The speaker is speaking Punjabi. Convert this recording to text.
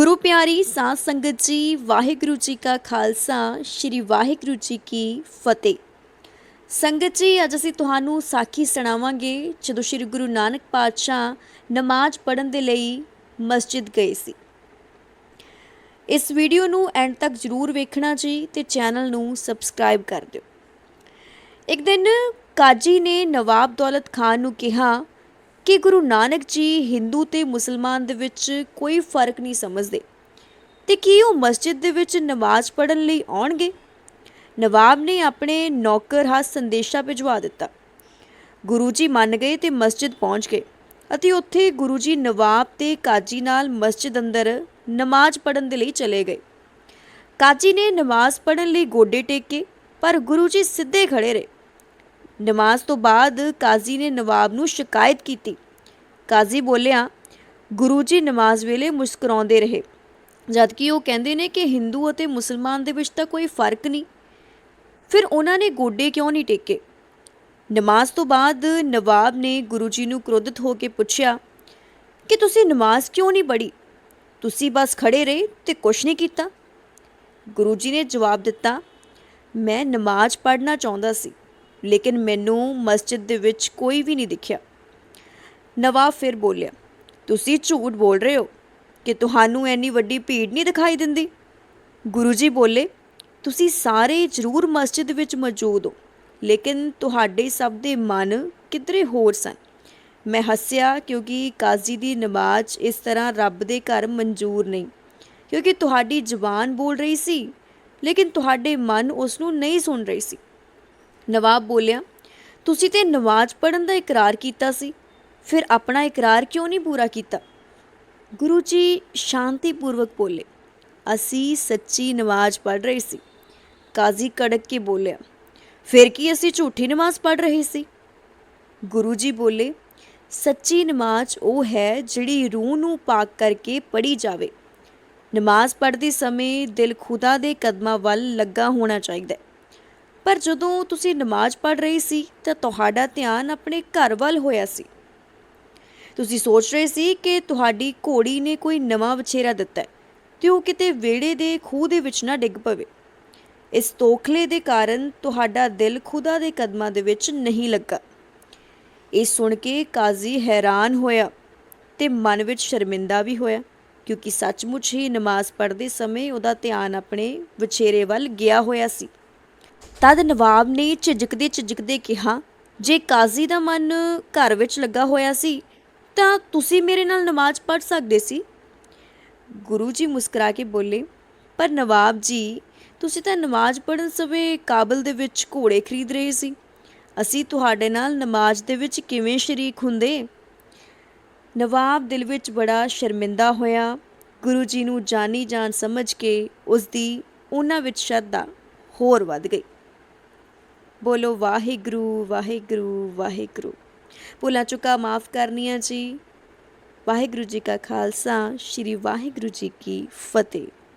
ਗੁਰੂ ਪਿਆਰੀ ਸਾਧ ਸੰਗਤ ਜੀ, ਵਾਹਿਗੁਰੂ ਜੀ ਕਾ ਖਾਲਸਾ, ਸ੍ਰੀ ਵਾਹਿਗੁਰੂ ਜੀ ਕੀ ਫਤਿਹ। ਸੰਗਤ ਜੀ, ਅੱਜ ਅਸੀਂ ਤੁਹਾਨੂੰ ਸਾਖੀ ਸੁਣਾਵਾਂਗੇ, ਜਦੋਂ ਸ੍ਰੀ ਗੁਰੂ ਨਾਨਕ ਪਾਤਸ਼ਾਹ ਨਮਾਜ਼ ਪੜ੍ਹਨ ਦੇ ਲਈ ਮਸਜਿਦ ਗਏ ਸੀ। ਇਸ ਵੀਡੀਓ ਨੂੰ ਐਂਡ ਤੱਕ ਜਰੂਰ ਵੇਖਣਾ ਜੀ ਤੇ ਚੈਨਲ ਨੂੰ ਸਬਸਕ੍ਰਾਈਬ ਕਰ ਦਿਓ। ਇੱਕ ਦਿਨ ਕਾਜੀ ਨੇ ਨਵਾਬ ਦੌਲਤ ਖਾਨ ਨੂੰ ਕਿਹਾ ਕਿ ਗੁਰੂ ਨਾਨਕ ਜੀ ਹਿੰਦੂ ਤੇ ਮੁਸਲਮਾਨ ਦੇ ਵਿੱਚ ਕੋਈ ਫ਼ਰਕ ਨਹੀਂ ਸਮਝਦੇ ਤੇ ਕੀ ਉਹ ਮਸਜਿਦ ਦੇ ਵਿੱਚ ਨਮਾਜ਼ ਪੜ੍ਹਨ ਲਈ ਆਉਣਗੇ? ਨਵਾਬ ਨੇ ਆਪਣੇ ਨੌਕਰ ਹੱਥ ਸੰਦੇਸ਼ਾ ਭਿਜਵਾ ਦਿੱਤਾ। ਗੁਰੂ ਜੀ ਮੰਨ ਗਏ ਤੇ ਮਸਜਿਦ ਪਹੁੰਚ ਗਏ ਅਤੇ ਉੱਥੇ ਗੁਰੂ ਜੀ ਨਵਾਬ ਤੇ ਕਾਜੀ ਨਾਲ ਮਸਜਿਦ ਅੰਦਰ ਨਮਾਜ਼ ਪੜ੍ਹਨ ਦੇ ਲਈ ਚਲੇ ਗਏ। ਕਾਜੀ ਨੇ ਨਮਾਜ਼ ਪੜ੍ਹਨ ਲਈ ਗੋਡੇ ਟੇਕੇ, ਪਰ ਗੁਰੂ ਜੀ ਸਿੱਧੇ ਖੜੇ ਰਹੇ। ਨਮਾਜ਼ ਤੋਂ ਬਾਅਦ ਕਾਜ਼ੀ ਨੇ ਨਵਾਬ ਨੂੰ ਸ਼ਿਕਾਇਤ ਕੀਤੀ। ਕਾਜ਼ੀ ਬੋਲਿਆ, ਗੁਰੂ ਜੀ ਨਮਾਜ਼ ਵੇਲੇ ਮੁਸਕਰਾਉਂਦੇ ਰਹੇ। ਜਦਕਿ ਉਹ ਕਹਿੰਦੇ ਨੇ ਕਿ ਹਿੰਦੂ ਅਤੇ ਮੁਸਲਮਾਨ ਦੇ ਵਿੱਚ ਤਾਂ ਕੋਈ ਫ਼ਰਕ ਨਹੀਂ। ਫਿਰ ਉਹਨਾਂ ਨੇ ਗੋਡੇ ਕਿਉਂ ਨਹੀਂ ਟੇਕੇ? ਨਮਾਜ਼ ਤੋਂ ਬਾਅਦ ਨਵਾਬ ਨੇ ਗੁਰੂ ਜੀ ਨੂੰ ਕ੍ਰੋਧਿਤ ਹੋ ਕੇ ਪੁੱਛਿਆ, ਕਿ ਤੁਸੀਂ ਨਮਾਜ਼ ਕਿਉਂ ਨਹੀਂ ਪੜ੍ਹੀ? ਤੁਸੀਂ ਬਸ ਖੜੇ ਰਹੇ ਤੇ ਕੁਝ ਨਹੀਂ ਕੀਤਾ? ਗੁਰੂ ਜੀ ਨੇ ਜਵਾਬ ਦਿੱਤਾ, ਮੈਂ ਨਮਾਜ਼ ਪੜ੍ਹਨਾ ਚਾਹੁੰਦਾ ਸੀ। ਲੇਕਿਨ ਮੈਨੂੰ ਮਸਜਿਦ ਦੇ ਵਿੱਚ ਕੋਈ ਵੀ ਨਹੀਂ ਦਿਖਿਆ। ਨਵਾਬ ਫਿਰ ਬੋਲਿਆ, ਤੁਸੀਂ ਝੂਠ ਬੋਲ ਰਹੇ ਹੋ? ਕਿ ਤੁਹਾਨੂੰ ਐਨੀ ਵੱਡੀ ਭੀੜ ਨਹੀਂ ਦਿਖਾਈ ਦਿੰਦੀ? ਗੁਰੂ ਜੀ ਬੋਲੇ, ਤੁਸੀਂ ਸਾਰੇ ਜ਼ਰੂਰ ਮਸਜਿਦ ਵਿੱਚ ਮੌਜੂਦ ਹੋ, ਲੇਕਿਨ ਤੁਹਾਡੇ ਸਭ ਦੇ ਮਨ ਕਿਧਰੇ ਹੋਰ ਸਨ? ਮੈਂ ਹੱਸਿਆ, ਕਿਉਂਕਿ ਕਾਜ਼ੀ ਦੀ ਨਮਾਜ਼ ਇਸ ਤਰ੍ਹਾਂ ਰੱਬ ਦੇ ਘਰ ਮਨਜ਼ੂਰ ਨਹੀਂ। ਕਿਉਂਕਿ ਤੁਹਾਡੀ ਜ਼ੁਬਾਨ ਬੋਲ ਰਹੀ ਸੀ, ਲੇਕਿਨ ਤੁਹਾਡੇ ਮਨ ਉਸ ਨੂੰ ਨਹੀਂ ਸੁਣ ਰਹੀ ਸੀ। ਨਵਾਬ ਬੋਲਿਆ, ਤੁਸੀਂ ਤੇ ਨਮਾਜ਼ ਪੜ੍ਹਨ ਦਾ ਇਕਰਾਰ ਕੀਤਾ ਸੀ, ਫਿਰ ਆਪਣਾ ਇਕਰਾਰ ਕਿਉਂ ਨਹੀਂ ਪੂਰਾ ਕੀਤਾ? ਗੁਰੂ ਜੀ ਸ਼ਾਂਤੀਪੂਰਵਕ ਬੋਲੇ, ਅਸੀਂ ਸੱਚੀ ਨਮਾਜ਼ ਪੜ੍ਹ ਰਹੇ ਸੀ। ਕਾਜ਼ੀ ਕੜਕ ਕੇ ਬੋਲਿਆ, ਫਿਰ ਕੀ ਅਸੀਂ ਝੂਠੀ ਨਮਾਜ਼ ਪੜ੍ਹ ਰਹੇ ਸੀ? ਗੁਰੂ ਜੀ ਬੋਲੇ, ਸੱਚੀ ਨਮਾਜ਼ ਉਹ ਹੈ ਜਿਹੜੀ ਰੂਹ ਨੂੰ ਪਾਕ ਕਰਕੇ ਪੜ੍ਹੀ ਜਾਵੇ। ਨਮਾਜ਼ ਪੜ੍ਹਦੇ ਸਮੇਂ ਦਿਲ ਖੁਦਾ ਦੇ ਕਦਮਾਂ ਵੱਲ ਲੱਗਾ ਹੋਣਾ ਚਾਹੀਦਾ ਹੈ। ਪਰ ਜਦੋਂ ਤੁਸੀਂ ਨਮਾਜ਼ ਪੜ੍ਹ ਰਹੀ ਸੀ ਤਾਂ ਤੁਹਾਡਾ ਧਿਆਨ ਆਪਣੇ ਘਰ ਵੱਲ ਹੋਇਆ ਸੀ। ਤੁਸੀਂ ਸੋਚ ਰਹੇ ਸੀ ਕਿ ਤੁਹਾਡੀ ਘੋੜੀ ਨੇ ਕੋਈ ਨਵਾਂ ਵਛੇਰਾ ਦਿੱਤਾ ਹੈ ਤੇ ਉਹ ਕਿਤੇ ਵਿਹੜੇ ਦੇ ਖੂਹ ਦੇ ਵਿੱਚ ਨਾ ਡਿੱਗ ਪਵੇ। ਇਸ ਤੋਖਲੇ ਦੇ ਕਾਰਨ ਤੁਹਾਡਾ ਦਿਲ ਖੁਦਾ ਦੇ ਕਦਮਾਂ ਦੇ ਵਿੱਚ ਨਹੀਂ ਲੱਗਾ। ਇਹ ਸੁਣ ਕੇ ਕਾਜ਼ੀ ਹੈਰਾਨ ਹੋਇਆ ਤੇ ਮਨ ਵਿੱਚ ਸ਼ਰਮਿੰਦਾ ਵੀ ਹੋਇਆ, ਕਿਉਂਕਿ ਸੱਚਮੁੱਚ ਹੀ ਨਮਾਜ਼ ਪੜ੍ਹਦੇ ਸਮੇਂ ਉਹਦਾ ਧਿਆਨ ਆਪਣੇ ਵਛੇਰੇ ਵੱਲ ਗਿਆ ਹੋਇਆ ਸੀ। ਤਦ ਨਵਾਬ ਨੇ ਝਿਜਕਦੇ ਝਿਜਕਦੇ ਕਿਹਾ, ਜੇ ਕਾਜ਼ੀ ਦਾ ਮਨ ਘਰ ਵਿੱਚ ਲੱਗਾ ਹੋਇਆ ਸੀ, ਤਾਂ ਤੁਸੀਂ ਮੇਰੇ ਨਾਲ ਨਮਾਜ਼ ਪੜ੍ਹ ਸਕਦੇ ਸੀ? ਗੁਰੂ ਜੀ ਮੁਸਕਰਾ ਕੇ ਬੋਲੇ, ਪਰ ਨਵਾਬ ਜੀ, ਤੁਸੀਂ ਤਾਂ ਨਮਾਜ਼ ਪੜ੍ਹਨ ਸਮੇਂ ਕਾਬਲ ਦੇ ਵਿੱਚ ਘੋੜੇ ਖਰੀਦ ਰਹੇ ਸੀ। ਅਸੀਂ ਤੁਹਾਡੇ ਨਾਲ ਨਮਾਜ਼ ਦੇ ਵਿੱਚ ਕਿਵੇਂ ਸ਼ਰੀਕ ਹੁੰਦੇ? ਨਵਾਬ ਦਿਲ ਵਿੱਚ ਬੜਾ ਸ਼ਰਮਿੰਦਾ ਹੋਇਆ। ਗੁਰੂ ਜੀ ਨੂੰ ਜਾਣੀ ਜਾਣ ਸਮਝ ਕੇ ਉਸ ਦੀ ਉਹਨਾਂ ਵਿੱਚ ਸ਼ਰਧਾ ਹੋਰ ਵੱਧ ਗਈ। ਬੋਲੋ, ਵਾਹਿਗੁਰੂ ਵਾਹਿਗੁਰੂ ਵਾਹਿਗੁਰੂ। ਭੁੱਲਾਂ ਚੁੱਕਾ ਮਾਫ ਕਰਨੀਆਂ ਜੀ। ਵਾਹਿਗੁਰੂ ਜੀ ਕਾ ਖਾਲਸਾ, ਸ੍ਰੀ ਵਾਹਿਗੁਰੂ ਜੀ ਕੀ ਫਤਿਹ।